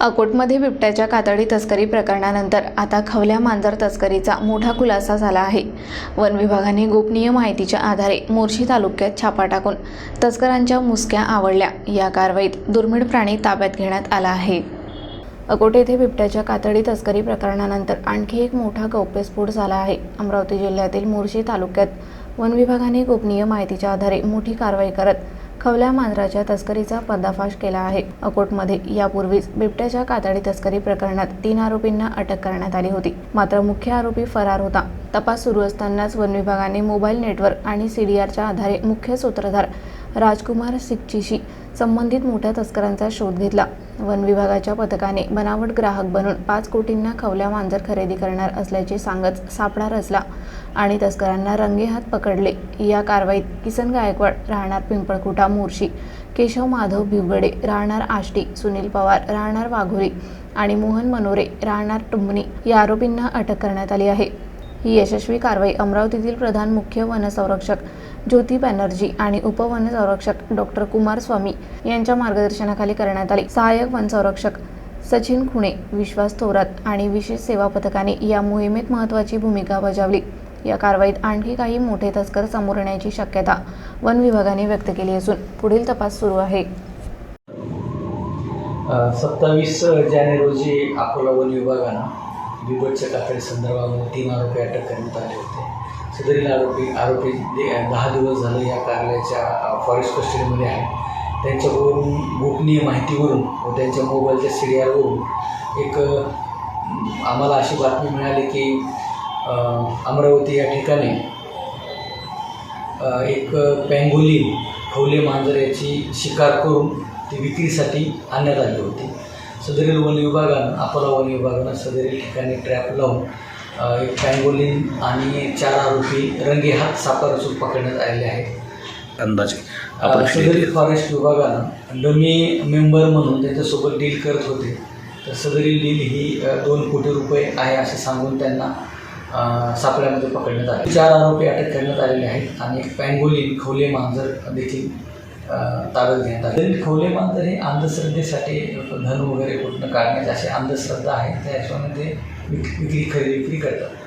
अकोटमध्ये बिबट्याच्या कातडी तस्करी प्रकरणानंतर आता खवल्या मांजर तस्करीचा मोठा खुलासा झाला आहे. वन विभागाने गोपनीय माहितीच्या आधारे मोर्शी तालुक्यात छापा टाकून तस्करांच्या मुसक्या आवडल्या. या कारवाईत दुर्मिळ प्राणी ताब्यात घेण्यात आला आहे. अकोट येथे बिबट्याच्या कातडी तस्करी प्रकरणानंतर आणखी एक मोठा गौप्यस्फोट झाला आहे. अमरावती जिल्ह्यातील मोर्शी तालुक्यात वन विभागाने गोपनीय माहितीच्या आधारे मोठी कारवाई करत खवल्या मांजराच्या तस्करीचा पर्दाफाश केला आहे. अकोटमध्ये यापूर्वीच बिबट्याच्या कातडी तस्करी प्रकरणात तीन आरोपींना अटक करण्यात आली होती. मात्र मुख्य आरोपी फरार होता. तपास सुरू असतानाच वन विभागाने मोबाईल नेटवर्क आणि सीडीआरच्या आधारे मुख्य सूत्रधार राजकुमार सिक्चीशी संबंधित मोठ्या तस्करांचा शोध घेतला. वन विभागाच्या पथकाने बनावट ग्राहक बनून पाच कोटींना खवल्या मांजर खरेदी करणार असल्याचे सांगत सापळा रचला आणि तस्करांना रंगेहात पकडले. या कारवाईत किसन गायकवाड राहणार पिंपळकुटा मोर्शी केशव माधव भिवगडे राहणार आष्टी सुनील पवार राहणार वाघोरी आणि मोहन मनोरे राहणार टुंबनी या आरोपींना अटक करण्यात आली आहे. ही यशस्वी कारवाई अमरावतीतील प्रधान मुख्य वनसंरक्षक ज्योती बॅनर्जी आणि उपवनसंरक्षक डॉक्टर कुमार स्वामी यांच्या मार्गदर्शनाखाली करण्यात आली. सहाय्यक वनसंरक्षक सचिन खुणे विश्वास थोरात आणि विशेष सेवा पथकाने या मोहिमेत महत्त्वाची भूमिका बजावली. या कारवाईत आणखी काही मोठे तस्कर समोर येण्याची शक्यता वन विभागाने व्यक्त केली असून पुढील तपास सुरू आहे. सत्तावीस जानेवारी रोजी अकोला वन विभागानं बिबटच्या कातडी संदर्भामध्ये तीन आरोपी अटक करण्यात आले होते. सदरील आरोपी आरोपी दहा दिवस झाले या कार्यालयाच्या फॉरेस्ट कस्टडीमध्ये आहे त्यांच्याकडून गोपनीय माहितीवरून व त्यांच्या मोबाईलच्या सी डी आरवरून एक आम्हाला अशी बातमी मिळाली की अमरावती या ठिकाणी एक पँगोलिन खवले मांजर याची शिकार करून ती विक्रीसाठी आणण्यात आली होती. सदरील वन विभागानं अकोला वन विभागानं सदरील ठिकाणी ट्रॅप लावून एक पँगोलिन आणि चार आरोपी रंगेहात सापळा रचून पकडण्यात आलेले आहेत. अंदाजे. सदरील फॉरेस्ट विभागानं डमी मेंबर म्हणून त्यांच्यासोबत डील करत होते. तर सदरील डील ही दोन कोटी रुपये आहे असं सांगून त्यांना सापळ्यामध्ये पकडण्यात आले. चार आरोपी अटक करण्यात आलेले आहेत आणि एक पँगोलिन खवले मांजर देखील ताब्यात घेण्यात आले. तरी खवले मांजर हे अंधश्रद्धेसाठी धन वगैरे कुठनं काढण्याचे असे अंधश्रद्धा आहे त्या हिशोबाने ते विक विक्री खरेदी विक्री करतात.